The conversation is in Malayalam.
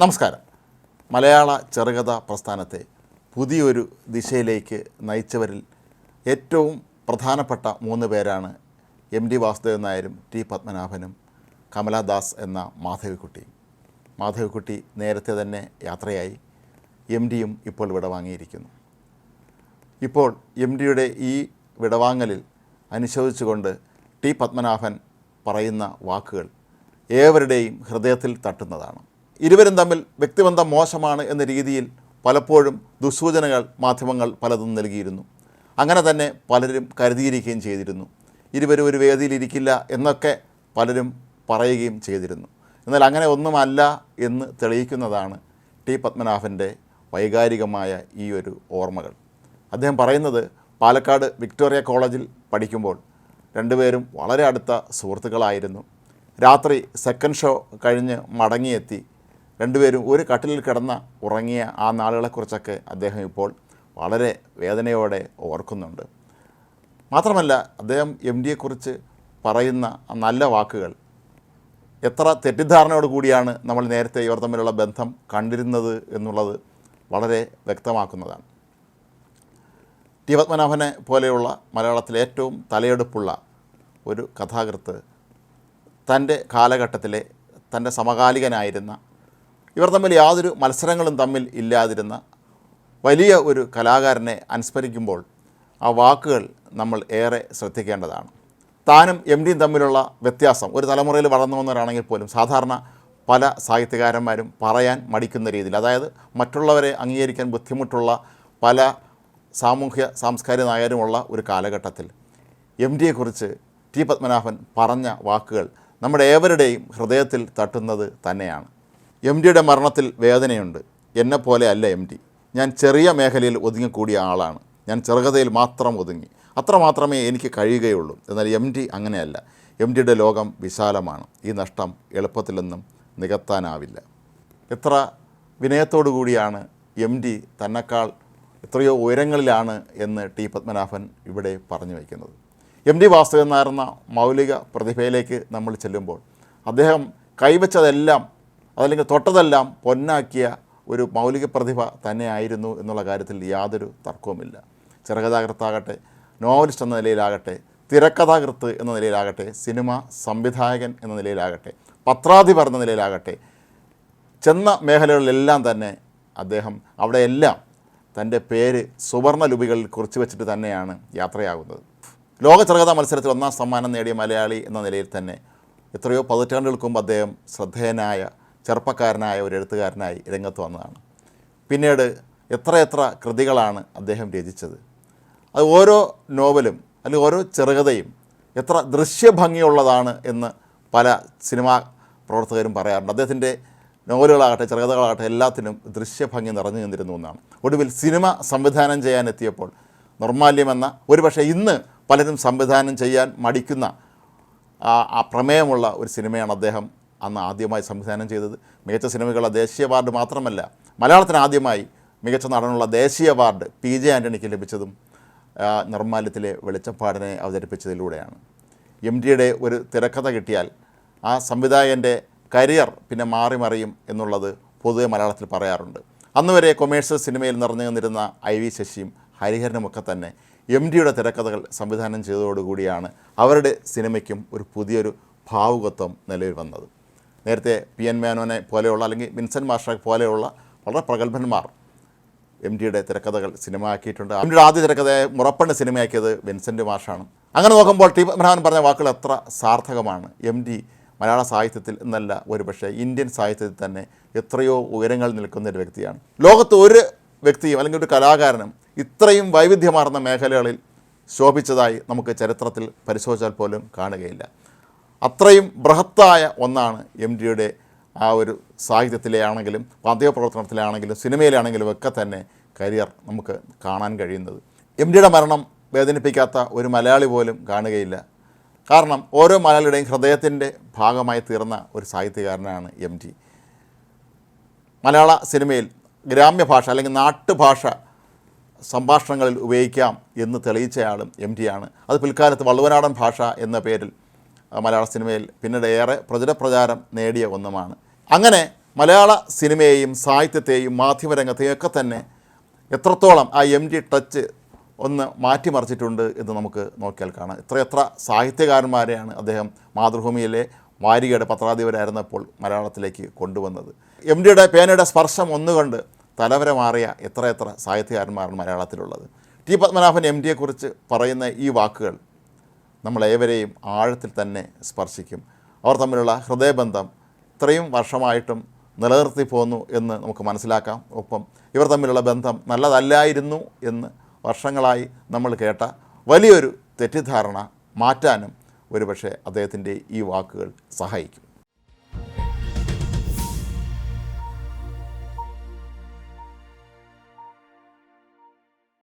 നമസ്കാരം. മലയാള ചെറുകഥ പ്രസ്ഥാനത്തെ പുതിയൊരു ദിശയിലേക്ക് നയിച്ചവരിൽ ഏറ്റവും പ്രധാനപ്പെട്ട മൂന്ന് പേരാണ് എം ഡി വാസുദേവൻ നായരും ടി പത്മനാഭനും കമലാദാസ് എന്ന മാധവിക്കുട്ടിയും മാധവിക്കുട്ടി നേരത്തെ തന്നെ യാത്രയായി എം ഡിയും ഇപ്പോൾ വിടവാങ്ങിയിരിക്കുന്നു. ഇപ്പോൾ എം ഡിയുടെ ഈ വിടവാങ്ങലിൽ അനുശോചിച്ചുകൊണ്ട് ടി പത്മനാഭൻ പറയുന്ന വാക്കുകൾ ഏവരുടെയും ഹൃദയത്തിൽ തട്ടുന്നതാണ്. ഇരുവരും തമ്മിൽ വ്യക്തിബന്ധം മോശമാണ് എന്ന രീതിയിൽ പലപ്പോഴും ദുസൂചനകൾ മാധ്യമങ്ങൾ പലതും നൽകിയിരുന്നു. അങ്ങനെ തന്നെ പലരും കരുതിയിരിക്കുകയും ചെയ്തിരുന്നു. ഇരുവരും ഒരു വേദിയിലിരിക്കില്ല എന്നൊക്കെ പലരും പറയുകയും ചെയ്തിരുന്നു. എന്നാൽ അങ്ങനെ ഒന്നുമല്ല എന്ന് തെളിയിക്കുന്നതാണ് ടി പത്മനാഭന്റെ വൈകാരികമായ ഈ ഒരു ഓർമ്മകൾ. അദ്ദേഹം പറയുന്നത് പാലക്കാട് വിക്ടോറിയ കോളേജിൽ പഠിക്കുമ്പോൾ രണ്ടുപേരും വളരെ അടുത്ത സുഹൃത്തുക്കളായിരുന്നു. രാത്രി സെക്കൻഡ് ഷോ കഴിഞ്ഞ് മടങ്ങിയെത്തി രണ്ടുപേരും ഒരു കട്ടിലിൽ കിടന്ന ഉറങ്ങിയ ആ നാളുകളെക്കുറിച്ചൊക്കെ അദ്ദേഹം ഇപ്പോൾ വളരെ വേദനയോടെ ഓർക്കുന്നുണ്ട്. മാത്രമല്ല അദ്ദേഹം എം ഡിയെക്കുറിച്ച് പറയുന്ന നല്ല വാക്കുകൾ എത്ര തെറ്റിദ്ധാരണയോട് കൂടിയാണ് നമ്മൾ നേരത്തെ ഇവർ തമ്മിലുള്ള ബന്ധം കണ്ടിരുന്നത് എന്നുള്ളത് വളരെ വ്യക്തമാക്കുന്നതാണ്. ടി പത്മനാഭനെ പോലെയുള്ള മലയാളത്തിലെ ഏറ്റവും തലയെടുപ്പുള്ള ഒരു കഥാകൃത്ത് തന്റെ കാലഘട്ടത്തിലെ തന്റെ സമകാലികനായിരുന്ന ഇവർ തമ്മിൽ യാതൊരു മത്സരങ്ങളും തമ്മിൽ ഇല്ലാതിരുന്ന വലിയ ഒരു കലാകാരനെ അനുസ്മരിക്കുമ്പോൾ ആ വാക്കുകൾ നമ്മൾ ഏറെ ശ്രദ്ധിക്കേണ്ടതാണ്. താനും എം ഡിയും തമ്മിലുള്ള വ്യത്യാസം ഒരു തലമുറയിൽ വളർന്നു വന്നവരാണെങ്കിൽ പോലും സാധാരണ പല സാഹിത്യകാരന്മാരും പറയാൻ മടിക്കുന്ന രീതിയിൽ അതായത് മറ്റുള്ളവരെ അംഗീകരിക്കാൻ ബുദ്ധിമുട്ടുള്ള പല സാമൂഹ്യ സാംസ്കാരിക നായരുമുള്ള ഒരു കാലഘട്ടത്തിൽ എം ഡിയെക്കുറിച്ച് ടി പത്മനാഭൻ പറഞ്ഞ വാക്കുകൾ നമ്മുടെ ഏവരുടെയും ഹൃദയത്തിൽ തട്ടുന്നത് തന്നെയാണ്. എം ഡിയുടെ മരണത്തിൽ വേദനയുണ്ട്. എന്നെപ്പോലെ അല്ല എം ഡി. ഞാൻ ചെറിയ മേഖലയിൽ ഒതുങ്ങിക്കൂടിയ ആളാണ്. ഞാൻ ചെറുകഥയിൽ മാത്രം ഒതുങ്ങി. അത്രമാത്രമേ എനിക്ക് കഴിയുകയുള്ളൂ. എന്നാൽ എം ഡി അങ്ങനെയല്ല. എം ഡിയുടെ ലോകം വിശാലമാണ്. ഈ നഷ്ടം എളുപ്പത്തിലൊന്നും നികത്താനാവില്ല. എത്ര വിനയത്തോടു കൂടിയാണ് എം ഡി തന്നെക്കാൾ എത്രയോ ഉയരങ്ങളിലാണ് എന്ന് ടി പത്മനാഭൻ ഇവിടെ പറഞ്ഞു വയ്ക്കുന്നത്. എം ഡി വാസുദേവൻ നായർന്ന മൗലിക പ്രതിഭയിലേക്ക് നമ്മൾ ചെല്ലുമ്പോൾ അദ്ദേഹം കൈവച്ചതെല്ലാം അതല്ലെങ്കിൽ തൊട്ടതെല്ലാം പൊന്നാക്കിയ ഒരു മൗലിക പ്രതിഭ തന്നെയായിരുന്നു എന്നുള്ള കാര്യത്തിൽ യാതൊരു തർക്കവുമില്ല. ചെറുകഥാകൃത്താകട്ടെ നോവലിസ്റ്റ് എന്ന നിലയിലാകട്ടെ തിരക്കഥാകൃത്ത് എന്ന നിലയിലാകട്ടെ സിനിമ സംവിധായകൻ എന്ന നിലയിലാകട്ടെ പത്രാധിപർ എന്ന നിലയിലാകട്ടെ ചെന്ന മേഖലകളിലെല്ലാം തന്നെ അദ്ദേഹം അവിടെയെല്ലാം തന്റെ പേര് സുവർണ ലിപികളിൽ കുറിച്ച് വെച്ചിട്ട് തന്നെയാണ് യാത്രയാകുന്നത്. ലോക ചെറുകഥാ മത്സരത്തിൽ ഒന്നാം സമ്മാനം നേടിയ മലയാളി എന്ന നിലയിൽ തന്നെ എത്രയോ പതിറ്റാണ്ടുകൾക്ക് മുമ്പ് അദ്ദേഹം ശ്രദ്ധേയനായ ചെറുപ്പക്കാരനായ ഒരു എഴുത്തുകാരനായി രംഗത്ത് വന്നതാണ്. പിന്നീട് എത്രയെത്ര കൃതികളാണ് അദ്ദേഹം രചിച്ചത്. അത് ഓരോ നോവലും അല്ലെങ്കിൽ ഓരോ ചെറുകഥയും എത്ര ദൃശ്യഭംഗിയുള്ളതാണ് എന്ന് പല സിനിമാ പ്രവർത്തകരും പറയാറുണ്ട്. അദ്ദേഹത്തിന്റെ നോവലുകളാകട്ടെ ചെറുകഥകളാകട്ടെ എല്ലാത്തിനും ദൃശ്യഭംഗി നിറഞ്ഞു നിന്നിരുന്നു എന്നാണ്. ഒടുവിൽ സിനിമ സംവിധാനം ചെയ്യാനെത്തിയപ്പോൾ നിർമാല്യമെന്ന ഒരുപക്ഷെ ഇന്ന് പലരും സംവിധാനം ചെയ്യാൻ മടിക്കുന്ന ആ പ്രമേയമുള്ള ഒരു സിനിമയാണ് അദ്ദേഹം അന്ന് ആദ്യമായി സംവിധാനം ചെയ്തത് മികച്ച സിനിമകളുടെ ദേശീയ അവാർഡ് മാത്രമല്ല മലയാളത്തിന് ആദ്യമായി മികച്ച നടനുള്ള ദേശീയ അവാർഡ് പി ജെ ആന്റണിക്ക് ലഭിച്ചതും നിർമ്മാല്യത്തിലെ വെളിച്ചപ്പാടിനെ അവതരിപ്പിച്ചതിലൂടെയാണ്. എം ഡിയുടെ ഒരു തിരക്കഥ കിട്ടിയാൽ ആ സംവിധായകന്റെ കരിയർ പിന്നെ മാറി മറിയും എന്നുള്ളത് പൊതുവെ മലയാളത്തിൽ പറയാറുണ്ട്. അന്ന് വരെ കൊമേഴ്സ്യൽ സിനിമയിൽ നിറഞ്ഞു നിന്നിരുന്ന ഐ വി ശശിയും ഹരിഹരനുമൊക്കെ തന്നെ എം ഡിയുടെ തിരക്കഥകൾ സംവിധാനം ചെയ്തതോടുകൂടിയാണ് അവരുടെ സിനിമയ്ക്കും ഒരു പുതിയൊരു ഭാവുകത്വം നിലവിൽ വന്നത്. നേരത്തെ പി എൻ മേനോനെ പോലെയുള്ള അല്ലെങ്കിൽ വിൻസെന്റ് മാസ്റ്ററെ പോലെയുള്ള വളരെ പ്രഗത്ഭന്മാർ എം ഡിയുടെ തിരക്കഥകൾ സിനിമയാക്കിയിട്ടുണ്ട്. എം ഡിയുടെ ആദ്യ തിരക്കഥയെ മുറപ്പണ്ട് സിനിമയാക്കിയത് വിൻസെന്റ് മാഷാണ്. അങ്ങനെ നോക്കുമ്പോൾ ടി പത്മനാഭൻ പറഞ്ഞ വാക്കുകൾ എത്ര സാർത്ഥകമാണ്. എം ഡി മലയാള സാഹിത്യത്തിൽ എന്നല്ല ഒരുപക്ഷെ ഇന്ത്യൻ സാഹിത്യത്തിൽ തന്നെ എത്രയോ ഉയരങ്ങൾ നിൽക്കുന്ന ഒരു വ്യക്തിയാണ്. ലോകത്ത് ഒരു വ്യക്തിയും അല്ലെങ്കിൽ ഒരു കലാകാരനും ഇത്രയും വൈവിധ്യമാർന്ന മേഖലകളിൽ ശോഭിച്ചതായി നമുക്ക് ചരിത്രത്തിൽ പരിശോധിച്ചാൽ പോലും കാണുകയില്ല. അത്രയും ബൃഹത്തായ ഒന്നാണ് എം ഡിയുടെ ആ ഒരു സാഹിത്യത്തിലെ ആണെങ്കിലും വാദ്യ പ്രവർത്തനത്തിലാണെങ്കിലും സിനിമയിലാണെങ്കിലും ഒക്കെ തന്നെ കരിയർ നമുക്ക് കാണാൻ കഴിയുന്നത്. എം ഡിയുടെ മരണം വേദനിപ്പിക്കാത്ത ഒരു മലയാളി പോലും കാണുകയില്ല. കാരണം ഓരോ മലയാളിയുടെയും ഹൃദയത്തിന്റെ ഭാഗമായി തീർന്ന ഒരു സാഹിത്യകാരനാണ് എം ടി. മലയാള സിനിമയിൽ ഗ്രാമ്യഭാഷ അല്ലെങ്കിൽ നാട്ടുഭാഷ സംഭാഷണങ്ങളിൽ ഉപയോഗിക്കാം എന്ന് തെളിയിച്ചയാളും എം ആണ് അത് പിൽക്കാലത്ത് വള്ളുവനാടൻ ഭാഷ എന്ന പേരിൽ മലയാള സിനിമയിൽ പിന്നീട് ഏറെ പ്രചുരപ്രചാരം നേടിയ ഒന്നുമാണ്. അങ്ങനെ മലയാള സിനിമയെയും സാഹിത്യത്തെയും മാധ്യമരംഗത്തെയും ഒക്കെ തന്നെ എത്രത്തോളം ആ എം ജി ടച്ച് ഒന്ന് മാറ്റിമറിച്ചിട്ടുണ്ട് എന്ന് നമുക്ക് നോക്കിയാൽ കാണാം. എത്രയെത്ര സാഹിത്യകാരന്മാരെയാണ് അദ്ദേഹം മാതൃഭൂമിയിലെ വാരികയുടെ പത്രാധിപരായിരുന്നപ്പോൾ മലയാളത്തിലേക്ക് കൊണ്ടുവന്നത്. എം ഡിയുടെ പേനയുടെ സ്പർശം ഒന്നുകൊണ്ട് തലവരെ മാറിയ എത്രയെത്ര സാഹിത്യകാരന്മാരാണ് മലയാളത്തിലുള്ളത്. ടി പത്മനാഭൻ എം ഡിയെക്കുറിച്ച് പറയുന്ന ഈ വാക്കുകൾ നമ്മളേവരെയും ആഴത്തിൽ തന്നെ സ്പർശിക്കും. അവർ തമ്മിലുള്ള ഹൃദയബന്ധം ഇത്രയും വർഷമായിട്ടും നിലനിർത്തി പോന്നു എന്ന് നമുക്ക് മനസ്സിലാക്കാം. ഒപ്പം ഇവർ തമ്മിലുള്ള ബന്ധം നല്ലതല്ലായിരുന്നു എന്ന് വർഷങ്ങളായി നമ്മൾ കേട്ട വലിയൊരു തെറ്റിദ്ധാരണ മാറ്റാനും ഒരുപക്ഷെ അദ്ദേഹത്തിന്റെ ഈ വാക്കുകൾ സഹായിക്കും.